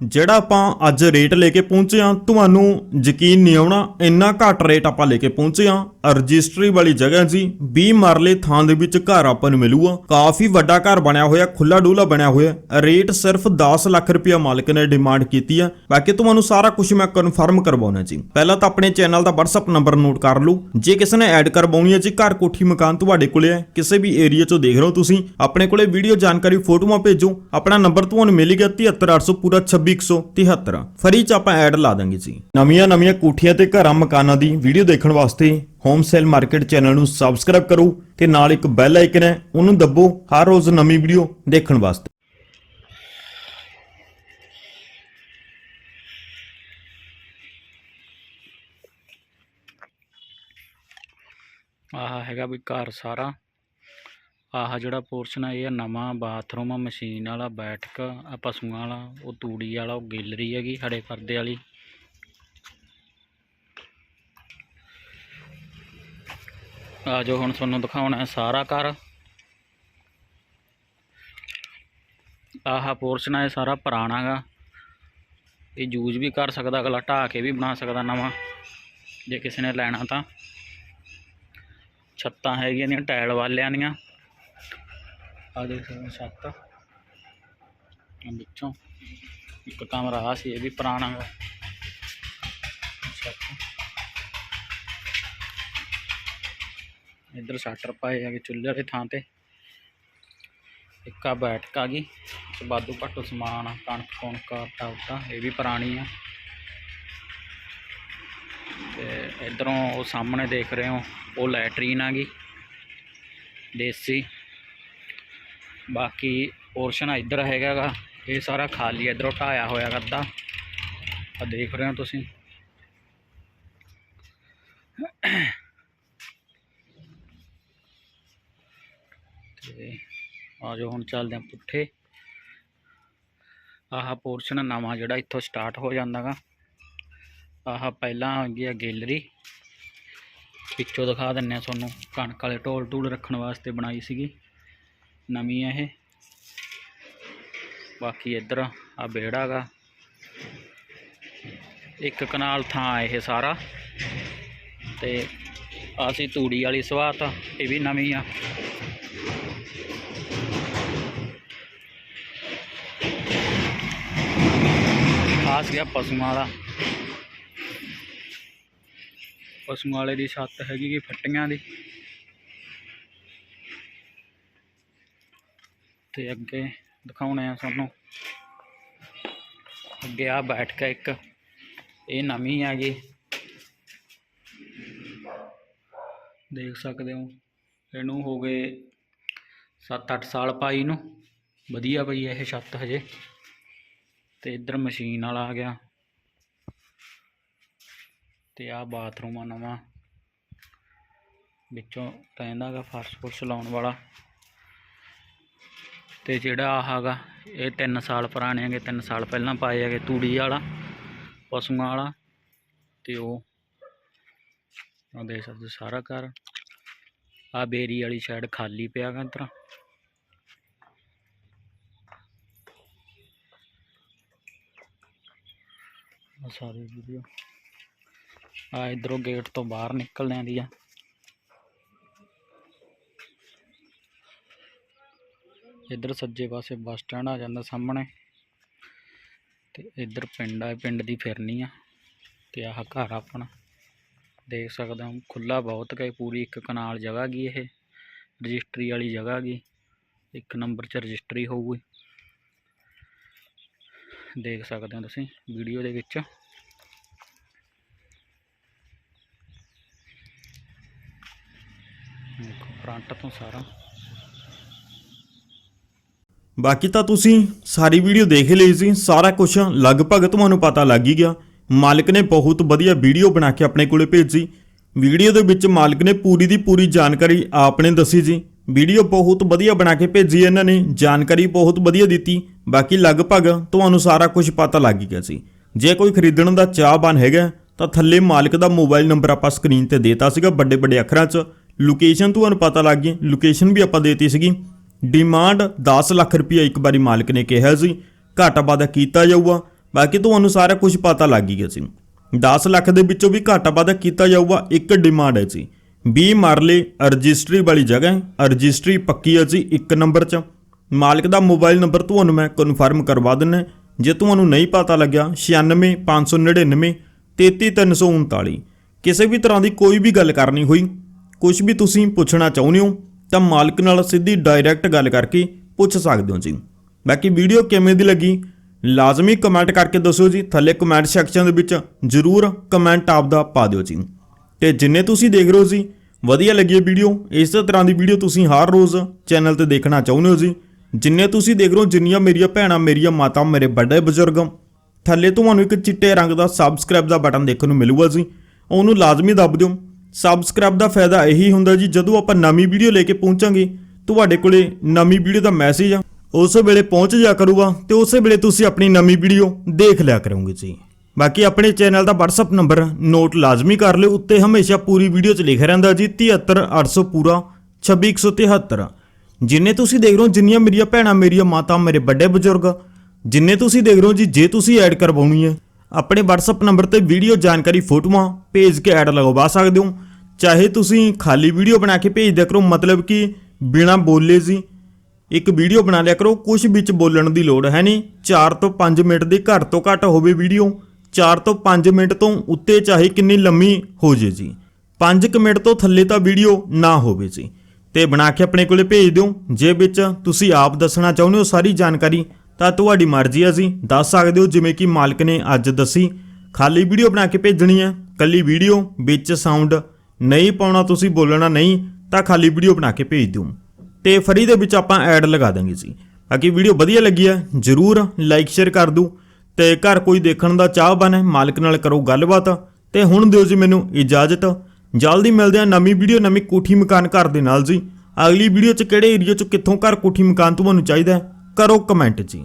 ਜਿਹੜਾ ਆਪਾਂ ਅੱਜ ਰੇਟ ਲੈ ਕੇ ਪਹੁੰਚੇ ਆ ਤੁਹਾਨੂੰ ਯਕੀਨ ਨਹੀਂ ਆਉਣਾ, ਇੰਨਾ ਘੱਟ ਰੇਟ ਆਪਾਂ ਲੈ ਕੇ ਪਹੁੰਚੇ ਆ ਰਜਿਸਟਰੀ ਵਾਲੀ ਜਗ੍ਹਾ ਜੀ 20 ਮਰਲੇ ਥਾਂ ਦੇ ਵਿੱਚ ਘਰ ਆਪਾਂ ਨੂੰ ਮਿਲੂਗਾ। ਕਾਫੀ ਵੱਡਾ ਘਰ ਬਣਿਆ ਹੋਇਆ ਖੁੱਲਾ ਡੂਲਾ ਬਣਿਆ ਹੋਇਆ। ਰੇਟ ਸਿਰਫ 10 ਲੱਖ ਰੁਪਇਆ ਮਾਲਕ ਨੇ ਡਿਮਾਂਡ ਕੀਤੀ ਆ। ਬਾਕੀ ਤੁਹਾਨੂੰ ਸਾਰਾ ਕੁਝ ਮੈਂ ਕਨਫਰਮ ਕਰਵਾਉਣਾ ਜੀ। ਪਹਿਲਾਂ ਤਾਂ ਆਪਣੇ ਚੈਨਲ ਦਾ WhatsApp ਨੰਬਰ ਨੋਟ ਕਰ ਲਓ। ਜੇ ਕਿਸੇ ਨੇ ਐਡ ਕਰਵਾਉਣੀ ਹੈ ਜੀ, ਘਰ ਕੋਠੀ ਮਕਾਨ ਤੁਹਾਡੇ ਕੋਲੇ ਹੈ ਕਿਸੇ ਵੀ ਏਰੀਆ ਚੋਂ ਦੇਖ ਰਹੇ ਹੋ ਤੁਸੀਂ, ਆਪਣੇ ਕੋਲੇ ਵੀਡੀਓ ਜਾਣਕਾਰੀ ਫੋਟੋਆਂ ਭੇਜੋ। ਆਪਣਾ ਨੰਬਰ ਤੁਹਾਨੂੰ ਮਿਲ ਗਿਆ 73800 ਪੂਰਾ 26173 ਫਰੀ ਚ ਆਪਾਂ ਐਡ ਲਾ ਦਾਂਗੇ ਜੀ। ਨਵੀਆਂ ਨਵੀਆਂ ਕੋਠੀਆਂ ਤੇ ਘਰਾਂ ਮਕਾਨਾਂ ਦੀ ਵੀਡੀਓ ਦੇਖਣ ਵਾਸਤੇ ਹੋਮ ਸੇਲ ਮਾਰਕੀਟ ਚੈਨਲ ਨੂੰ ਸਬਸਕ੍ਰਾਈਬ ਕਰੋ ਤੇ ਨਾਲ ਇੱਕ ਬੈਲ ਆਈਕਨ ਹੈ ਉਹਨੂੰ ਦੱਬੋ ਹਰ ਰੋਜ਼ ਨਵੀਂ ਵੀਡੀਓ ਦੇਖਣ ਵਾਸਤੇ। ਆਹ ਹੈਗਾ ਵੀ ਘਰ ਸਾਰਾ। ਆਹ ਜਿਹੜਾ ਪੋਰਸ਼ਨ ਆ, ਇਹ ਨਵਾਂ ਬਾਥਰੂਮ ਆ ਮਸ਼ੀਨ ਵਾਲਾ ਬੈਠਕ ਆ, ਪਸ਼ੂਆਂ ਵਾਲਾ, ਉਹ ਤੂੜੀ ਵਾਲਾ, ਉਹ ਗੈਲਰੀ ਹੈਗੀ ਹੜੇ ਪਰਦੇ ਵਾਲੀ। ਆ ਜੋ ਹੁਣ ਤੁਹਾਨੂੰ ਦਿਖਾਉਣਾ ਹੈ ਸਾਰਾ ਘਰ। ਆਹ ਪੋਰਸ਼ਨ ਹੈ ਇਹ ਸਾਰਾ ਪੁਰਾਣਾ ਗਾ। ਇਹ ਯੂਜ਼ ਵੀ ਕਰ ਸਕਦਾ, ਅਗਲਾ ਢਾਹ ਕੇ ਵੀ ਬਣਾ ਸਕਦਾ ਨਵਾਂ, ਜੇ ਕਿਸੇ ਨੇ ਲੈਣਾ ਤਾਂ। ਛੱਤਾਂ ਹੈਗੀਆਂ ਨੇ, ਟਾਇਲ ਵਾਲਿਆਂ ਦੀਆਂ। ਆ ਦੇਖ ਸਕਦੇ ਹੋ ਛੱਤ। ਵਿੱਚੋਂ ਇੱਕ ਕਮਰਾ ਆ ਸੀ, ਇਹ ਵੀ ਪੁਰਾਣਾ ਗਾ ਇੱਧਰ ਸ਼ਟਰ ਪਾਏ ਹੈਗੇ ਚੁੱਲ੍ਹੇ ਵਾਲੀ ਥਾਂ ਤੇ। ਇੱਕ ਬੈਠਕ ਆ ਗਈ, ਤੇ ਵਾਧੂ ਘੱਟੋ ਸਮਾਨ ਆ, ਕਣਕ ਕੁਣਕ, ਆਟਾ ਉਟਾ, ਇਹ ਵੀ ਪੁਰਾਣੀ ਆ। ਤੇ ਇਧਰੋਂ ਉਹ ਸਾਹਮਣੇ ਦੇਖ ਰਹੇ ਹੋ, ਉਹ ਲੈਟਰੀਨ ਆ ਗਈ, ਦੇਸੀ। ਬਾਕੀ ਪੋਰਸ਼ਨ ਇੱਧਰ ਹੈਗਾ ਗਾ ਇਹ ਸਾਰਾ ਖਾਲੀ ਇਧਰੋਂ ਢਾਇਆ ਹੋਇਆ ਗੱਦਾ ਆ ਦੇਖ ਰਹੇ ਹੋ ਤੁਸੀਂ। ਤੇ ਆ ਜੋ ਹੁਣ ਚੱਲਦੇ ਆ ਪੁੱਠੇ। ਆਹ ਪੋਰਸ਼ਨ ਨਵਾਂ ਜਿਹੜਾ ਇੱਥੋਂ ਸਟਾਰਟ ਹੋ ਜਾਂਦਾ ਗਾ ਆਹ ਪਹਿਲਾਂ ਹੈਗੀ ਆ ਗੈਲਰੀ। ਪਿੱਛੋਂ ਦਿਖਾ ਦਿੰਨੇ ਆ ਤੁਹਾਨੂੰ, ਕਣਕ ਵਾਲੇ ਢੋਲ ਢੂਲ ਰੱਖਣ ਵਾਸਤੇ ਬਣਾਈ ਸੀਗੀ। ਨਵੀਂ ਆ ਇਹ। ਬਾਕੀ ਇੱਧਰ ਆ ਵਿਹੜਾ ਗਾ। ਇੱਕ ਕਨਾਲ ਥਾਂ ਇਹ ਸਾਰਾ। ਤੇ ਆਹ ਤੂੜੀ ਵਾਲੀ ਸਵਾਤ ਇਹ ਵੀ ਨਵੀਂ ਆ। ਆ ਗਿਆ ਪਸ਼ੂਆਂ ਵਾਲਾ। ਪਸ਼ੂਆਂ ਵਾਲੇ ਦੀ ਛੱਤ ਹੈਗੀ ਗੀ ਫੱਟੀਆਂ ਦੀ। ਤੇ ਅੱਗੇ ਦਿਖਾਉਣੇ ਆ ਤੁਹਾਨੂੰ। ਅੱਗੇ ਆ ਬੈਠ ਕੇ ਇੱਕ, ਇਹ ਨਵੀਂ ਆ ਜੀ। ਦੇਖ ਸਕਦੇ ਹੋ, ਇਹਨੂੰ ਹੋ ਗਏ 7-8 ਸਾਲ ਪਾਈ ਨੂੰ। ਵਧੀਆ ਪਈ ਇਹ ਛੱਤ ਹਜੇ। ਤੇ ਇੱਧਰ ਮਸ਼ੀਨ ਵਾਲਾ ਆ ਗਿਆ। ਤੇ ਆ ਬਾਥਰੂਮ ਆ ਨਵਾਂ। ਵਿੱਚੋਂ ਰਹਿੰਦਾ ਗਾ ਫਰਸ਼ ਫੁਰਸ਼ ਲਾਉਣ ਵਾਲਾ। ਤੇ ਜਿਹੜਾ ਆਹ ਹੈਗਾ, ਇਹ 3 ਸਾਲ ਪੁਰਾਣੇ ਹੈਗੇ 3 ਸਾਲ ਪਹਿਲਾਂ ਪਾਏ ਹੈਗੇ ਤੂੜੀ ਵਾਲਾ, ਪਸ਼ੂਆਂ ਵਾਲਾ, ਤੇ ਉਹ ਉਹ ਦੇਖ ਸਕਦੇ ਸਾਰਾ ਘਰ। ਆ ਬੇਰੀ ਵਾਲੀ ਸਾਈਡ ਖਾਲੀ ਪਿਆ ਗਾ ਇੱਧਰ। ਆ ਸਾਰੀ ਵੀਡੀਓ ਆ ਇਧਰੋਂ ਗੇਟ ਤੋਂ ਬਾਹਰ ਨਿਕਲਣ ਦੀ ਆ। ਇੱਧਰ ਸੱਜੇ ਪਾਸੇ ਬੱਸ ਸਟੈਂਡ ਆ ਜਾਂਦਾ ਸਾਹਮਣੇ ਤੇ ਇੱਧਰ ਪਿੰਡ ਆ ਪਿੰਡ ਦੀ ਫਿਰਨੀ ਆ ਤੇ ਆਹ ਘਰ ਆਪਣਾ। ਦੇਖ ਸਕਦੇ ਹੋ ਖੁੱਲਾ ਬਹੁਤ ਗਏ ਪੂਰੀ ਇੱਕ ਕਨਾਲ ਜਗ੍ਹਾ ਗਈ ਇਹ, ਰਜਿਸਟਰੀ ਵਾਲੀ ਜਗ੍ਹਾ ਗਈ ਇੱਕ ਨੰਬਰ 'ਚ ਰਜਿਸਟਰੀ ਹੋਊਗੀ। ਦੇਖ ਸਕਦੇ ਹੋ ਤੁਸੀਂ ਵੀਡੀਓ ਦੇ ਵਿੱਚ। ਦੇਖੋ, ਫਰੰਟ ਤੋਂ ਸਾਰਾ। ਬਾਕੀ ਤਾਂ ਤੁਸੀਂ ਸਾਰੀ ਵੀਡੀਓ ਦੇਖ ਹੀ ਲਈ ਸੀ, ਸਾਰਾ ਕੁਝ ਲਗਭਗ ਤੁਹਾਨੂੰ ਪਤਾ ਲੱਗ ਹੀ ਗਿਆ। ਮਾਲਕ ਨੇ ਬਹੁਤ ਵਧੀਆ ਵੀਡੀਓ ਬਣਾ ਕੇ ਆਪਣੇ ਕੋਲੇ ਭੇਜੀ। ਵੀਡੀਓ ਦੇ ਵਿੱਚ ਮਾਲਕ ਨੇ ਪੂਰੀ ਦੀ ਪੂਰੀ ਜਾਣਕਾਰੀ ਆਪਨੇ ਦੱਸੀ ਜੀ। ਵੀਡੀਓ ਬਹੁਤ ਵਧੀਆ ਬਣਾ ਕੇ ਭੇਜੀ ਇਹਨਾਂ ਨੇ, ਜਾਣਕਾਰੀ ਬਹੁਤ ਵਧੀਆ ਦਿੱਤੀ। ਬਾਕੀ ਲਗਭਗ ਤੁਹਾਨੂੰ ਸਾਰਾ ਕੁਝ ਪਤਾ ਲੱਗ ਗਿਆ ਸੀ। ਜੇ ਕੋਈ ਖਰੀਦਣ ਦਾ ਚਾਹਵਾਨ ਹੈਗਾ, ਤਾਂ ਥੱਲੇ ਮਾਲਕ ਦਾ ਮੋਬਾਈਲ ਨੰਬਰ ਆਪਾਂ ਸਕਰੀਨ ਤੇ ਦੇਤਾ ਸੀਗਾ ਵੱਡੇ ਵੱਡੇ ਅੱਖਰਾਂ 'ਚ। ਲੋਕੇਸ਼ਨ ਤੁਹਾਨੂੰ ਪਤਾ ਲੱਗ ਗਈ ਲੋਕੇਸ਼ਨ ਵੀ ਆਪਾਂ ਦੇਤੀ ਸੀਗੀ। ਡਿਮਾਂਡ 10 ਲੱਖ ਰੁਪਏ ਇੱਕ ਵਾਰੀ ਮਾਲਕ ਨੇ ਕਿਹਾ ਸੀ। ਘਾਟਾ ਵਾਧਾ ਕੀਤਾ ਜਾਊਗਾ। ਬਾਕੀ ਤੁਹਾਨੂੰ ਸਾਰਾ ਕੁਝ ਪਤਾ ਲੱਗ ਹੀ ਗਿਆ ਸੀ। 10 ਲੱਖ ਦੇ ਵਿੱਚੋਂ ਵੀ ਘਾਟਾ ਵਾਧਾ ਕੀਤਾ ਜਾਊਗਾ, ਇੱਕ ਡਿਮਾਂਡ ਹੈ ਜੀ। 20 ਮਰਲੇ ਰਜਿਸਟਰੀ ਵਾਲੀ ਜਗ੍ਹਾ ਹੈ। ਰਜਿਸਟਰੀ ਪੱਕੀ ਹੈ ਜੀ ਇੱਕ ਨੰਬਰ 'ਚ। ਮਾਲਕ ਦਾ ਮੋਬਾਈਲ ਨੰਬਰ ਤੁਹਾਨੂੰ ਮੈਂ ਕਨਫਰਮ ਕਰਵਾ ਦਿੰਨਾ ਜੇ ਤੁਹਾਨੂੰ ਨਹੀਂ ਪਤਾ ਲੱਗਿਆ 96 599 33339 ਕਿਸੇ ਵੀ ਤਰ੍ਹਾਂ ਦੀ ਕੋਈ ਵੀ ਗੱਲ ਕਰਨੀ ਹੋਈ ਕੁਝ ਵੀ ਤੁਸੀਂ ਪੁੱਛਣਾ ਚਾਹੁੰਦੇ ਹੋ ਤਾਂ ਮਾਲਕ ਨਾਲ ਸਿੱਧੀ ਡਾਇਰੈਕਟ ਗੱਲ ਕਰਕੇ ਪੁੱਛ ਸਕਦੇ ਹੋ ਜੀ। ਬਾਕੀ ਵੀਡੀਓ ਕਿਵੇਂ ਦੀ ਲੱਗੀ? ਲਾਜ਼ਮੀ ਕਮੈਂਟ ਕਰਕੇ ਦੱਸਿਓ ਜੀ। ਥੱਲੇ ਕਮੈਂਟ ਸੈਕਸ਼ਨ ਦੇ ਵਿੱਚ ਜਰੂਰ ਕਮੈਂਟ ਆਪਦਾ ਪਾ ਦਿਓ ਜੀ। ਤੇ ਜਿੰਨੇ ਤੁਸੀਂ ਦੇਖ ਰਹੇ ਹੋ ਜੀ, ਵਧੀਆ ਲੱਗੀ ਹੈ ਵੀਡੀਓ ਇਸੇ ਤਰ੍ਹਾਂ ਦੀ ਵੀਡੀਓ ਤੁਸੀਂ ਹਰ ਰੋਜ਼ ਚੈਨਲ ਤੇ ਦੇਖਣਾ ਚਾਹੁੰਦੇ ਹੋ ਜੀ। ਜਿੰਨੇ ਤੁਸੀਂ ਦੇਖ ਰਹੇ ਹੋ, ਜਿੰਨੀਆਂ ਮੇਰੀਆਂ ਭੈਣਾਂ, ਮੇਰੀਆਂ ਮਾਤਾ, ਮੇਰੇ ਵੱਡੇ ਬਜ਼ੁਰਗ, ਥੱਲੇ ਤੁਹਾਨੂੰ ਇੱਕ ਚਿੱਟੇ ਰੰਗ ਦਾ ਸਬਸਕ੍ਰਾਈਬ ਦਾ ਬਟਨ ਦੇਖਣ ਨੂੰ ਮਿਲੂਗਾ ਜੀ। ਉਹਨੂੰ ਲਾਜ਼ਮੀ ਦੱਬ ਦਿਓ। ਸਬਸਕ੍ਰਾਈਬ ਦਾ ਫਾਇਦਾ ਇਹੀ ਹੁੰਦਾ ਜੀ, ਜਦੋਂ ਆਪਾਂ ਨਵੀਂ ਵੀਡੀਓ ਲੈ ਕੇ ਪਹੁੰਚਾਂਗੇ, ਤੁਹਾਡੇ ਕੋਲੇ ਨਵੀਂ ਵੀਡੀਓ ਦਾ ਮੈਸੇਜ ਆ। ਉਸੇ ਵੇਲੇ ਪਹੁੰਚ ਜਾ ਕਰੂਗਾ ਤੇ ਉਸੇ ਵੇਲੇ ਤੁਸੀਂ ਆਪਣੀ ਨਵੀਂ ਵੀਡੀਓ ਦੇਖ ਲਿਆ ਕਰੋਗੇ ਜੀ। ਬਾਕੀ ਆਪਣੇ ਚੈਨਲ ਦਾ WhatsApp ਨੰਬਰ ਨੋਟ ਲਾਜ਼ਮੀ ਕਰ ਲਿਓ, ਉੱਤੇ ਹਮੇਸ਼ਾ ਪੂਰੀ ਵੀਡੀਓ 'ਚ ਲਿਖਿਆ ਰਹਿੰਦਾ ਜੀ 73800 ਪੂਰਾ 26173 ਜਿੰਨੇ ਤੁਸੀਂ ਦੇਖ ਰਹੇ ਹੋ, ਜਿੰਨੀਆਂ ਮੇਰੀਆਂ ਭੈਣਾਂ, ਮੇਰੀਆਂ ਮਾਤਾ, ਮੇਰੇ ਵੱਡੇ ਬਜ਼ੁਰਗ, ਜਿੰਨੇ ਤੁਸੀਂ ਦੇਖ ਰਹੇ ਹੋ ਜੀ, ਜੇ ਤੁਸੀਂ ਐਡ ਕਰਵਾਉਣੀ ਹੈ, ਆਪਣੇ WhatsApp ਨੰਬਰ ਤੇ ਵੀਡੀਓ ਜਾਣਕਾਰੀ, ਫੋਟੋਆਂ ਭੇਜ ਕੇ ਐਡ ਲਗਵਾ ਸਕਦੇ ਹੋ। ਚਾਹੇ ਤੁਸੀਂ ਖਾਲੀ ਵੀਡੀਓ ਬਣਾ ਕੇ ਭੇਜ ਦਿਆ ਕਰੋ, ਮਤਲਬ ਕਿ ਬਿਨਾ ਬੋਲੇ ਜੀ, ਇੱਕ ਵੀਡੀਓ ਬਣਾ ਲਿਆ ਕਰੋ ਕੁਝ ਵਿੱਚ ਬੋਲਣ ਦੀ ਲੋੜ ਹੈ ਨਹੀਂ। 4 ਤੋਂ 5 ਮਿੰਟ ਦੀ ਘੱਟ ਤੋਂ ਘੱਟ ਹੋਵੇ ਵੀਡੀਓ 4 ਤੋਂ 5 ਮਿੰਟ ਤੋਂ ਉੱਤੇ ਚਾਹੇ ਕਿੰਨੀ ਲੰਮੀ ਹੋ ਜੇ ਜੀ। 5 ਮਿੰਟ ਤੋਂ ਥੱਲੇ ਤਾਂ ਵੀਡੀਓ ਨਾ ਹੋਵੇ ਜੀ। ਤੇ ਬਣਾ ਕੇ ਆਪਣੇ ਕੋਲੇ ਭੇਜ ਦਿਓ, ਜੇ ਵਿੱਚ ਤੁਸੀਂ ਆਪ ਦੱਸਣਾ ਚਾਹੁੰਦੇ ਹੋ ਸਾਰੀ ਜਾਣਕਾਰੀ, ਤਾਂ ਤੁਹਾਡੀ ਮਰਜ਼ੀ ਹੈ ਜੀ। ਦੱਸ ਸਕਦੇ ਹੋ ਜਿਵੇਂ ਕਿ ਮਾਲਕ ਨੇ ਅੱਜ ਦੱਸੀ, ਖਾਲੀ ਵੀਡੀਓ ਬਣਾ ਕੇ ਭੇਜਣੀ ਹੈ, ਕੱਲੀ ਵੀਡੀਓ, ਵਿੱਚ ਸਾਊਂਡ ਨਹੀਂ ਪਾਉਣਾ ਤੁਸੀਂ ਬੋਲਣਾ ਨਹੀਂ, ਤਾਂ ਖਾਲੀ ਵੀਡੀਓ ਬਣਾ ਕੇ ਭੇਜ ਦਿਓ। ਤੇ ਫਰੀ ਦੇ ਵਿੱਚ ਆਪਾਂ ਐਡ ਲਗਾ ਦਾਂਗੇ ਜੀ। ਬਾਕੀ ਵੀਡੀਓ ਵਧੀਆ ਲੱਗੀ ਹੈ ਜਰੂਰ ਲਾਈਕ, ਸ਼ੇਅਰ ਕਰ ਦਿਓ। ਤੇ ਘਰ ਕੋਈ ਦੇਖਣ ਦਾ ਚਾਹਵਾਨ ਹੈ ਮਾਲਕ ਨਾਲ ਕਰੋ ਗੱਲਬਾਤ। ਤੇ ਹੁਣ ਦਿਓ ਜੀ ਮੈਨੂੰ ਇਜਾਜ਼ਤ। ਜਲਦੀ ਮਿਲਦੇ ਆ ਨਵੀਂ ਵੀਡੀਓ, ਨਵੀਂ ਕੋਠੀ ਮਕਾਨ ਘਰ ਦੇ ਨਾਲ ਜੀ। ਅਗਲੀ ਵੀਡੀਓ ਚ ਕਿਹੜੇ ਏਰੀਆ ਚ ਕਿੱਥੋਂ ਘਰ ਕੋਠੀ ਮਕਾਨ ਤੁਹਾਨੂੰ ਚਾਹੀਦਾ ਕਰੋ ਕਮੈਂਟ ਜੀ।